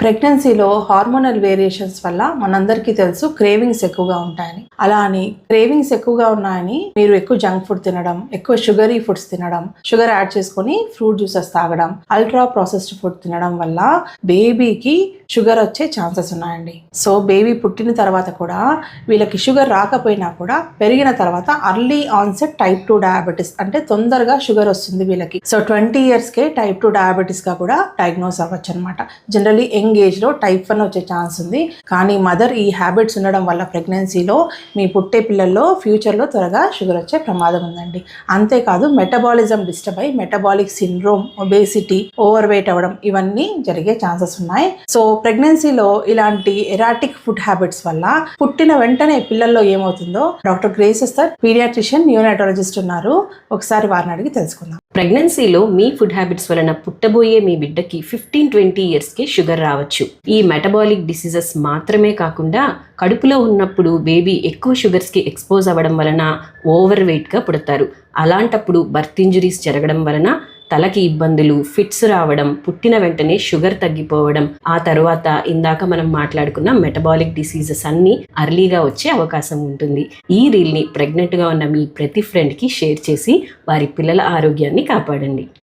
ప్రెగ్నెన్సీలో hormonal variations వల్ల మనందరికీ తెలుసు క్రేవింగ్స్ ఎక్కువగా ఉంటాయని. అలా అని క్రేవింగ్స్ ఎక్కువగా ఉన్నాయని మీరు ఎక్కువ జంక్ ఫుడ్ తినడం ఎక్కువ షుగరీ ఫుడ్స్ తినడం షుగర్ యాడ్ చేసుకొని ఫ్రూట్ జ్యూసెస్ తాగడం అల్ట్రా ప్రాసెస్డ్ ఫుడ్ తినడం వల్ల బేబీకి షుగర్ వచ్చే ఛాన్సెస్ ఉన్నాయండి. సో బేబీ పుట్టిన తర్వాత కూడా వీళ్ళకి షుగర్ రాకపోయినా కూడా పెరిగిన తర్వాత early onset type two diabetes అంటే తొందరగా షుగర్ వస్తుంది వీళ్ళకి. సో ట్వంటీ ఇయర్స్కే టైప్ టూ డయాబెటీస్గా కూడా డయాగ్నోస్ అవ్వచ్చు అనమాట జనరలీ యంగ్ ఏజ్లో టైప్ వన్ వచ్చే ఛాన్స్ ఉంది. కానీ మదర్ ఈ హ్యాబిట్స్ ఉండడం వల్ల ప్రెగ్నెన్సీలో మీ పుట్టే పిల్లల్లో ఫ్యూచర్లో త్వరగా షుగర్ వచ్చే ప్రమాదం ఉందండి. అంతేకాదు మెటబాలిజం డిస్టర్బ్ అయ్యి metabolic syndrome obesity over weight అవ్వడం ఇవన్నీ జరిగే ఛాన్సెస్ ఉన్నాయి. సో ప్రెగ్నెన్సీలో ఇలాంటి ఎరాటిక్ ఫుడ్ హ్యాబిట్స్ వల్ల పుట్టిన వెంటనే పిల్లల్లో ఏమవుతుందో doctor Graces sir paediatrician neonatologist ఉన్నారు. ఒకసారి వారిని అడిగి తెలుసుకుందాం. ప్రెగ్నెన్సీలో మీ ఫుడ్ హ్యాబిట్స్ వలన పుట్టబోయే మీ బిడ్డకి ఫిఫ్టీన్ ట్వంటీ ఇయర్స్కి షుగర్ రావచ్చు. ఈ మెటబాలిక్ డిసీజెస్ మాత్రమే కాకుండా కడుపులో ఉన్నప్పుడు బేబీ ఎక్కువ షుగర్స్కి ఎక్స్పోజ్ అవ్వడం వలన ఓవర్ వెయిట్గా పుడతారు. అలాంటప్పుడు బర్త్ ఇంజరీస్ జరగడం వలన తలకి ఇబ్బందులు ఫిట్స్ రావడం పుట్టిన వెంటనే షుగర్ తగ్గిపోవడం ఆ తర్వాత ఇందాక మనం మాట్లాడుకున్న మెటబాలిక్ డిసీజెస్ అన్ని అర్లీగా వచ్చే అవకాశం ఉంటుంది. ఈ రీల్ని ప్రెగ్నెంట్గా ఉన్న మీ ప్రతి ఫ్రెండ్కి షేర్ చేసి వారి పిల్లల ఆరోగ్యాన్ని కాపాడండి.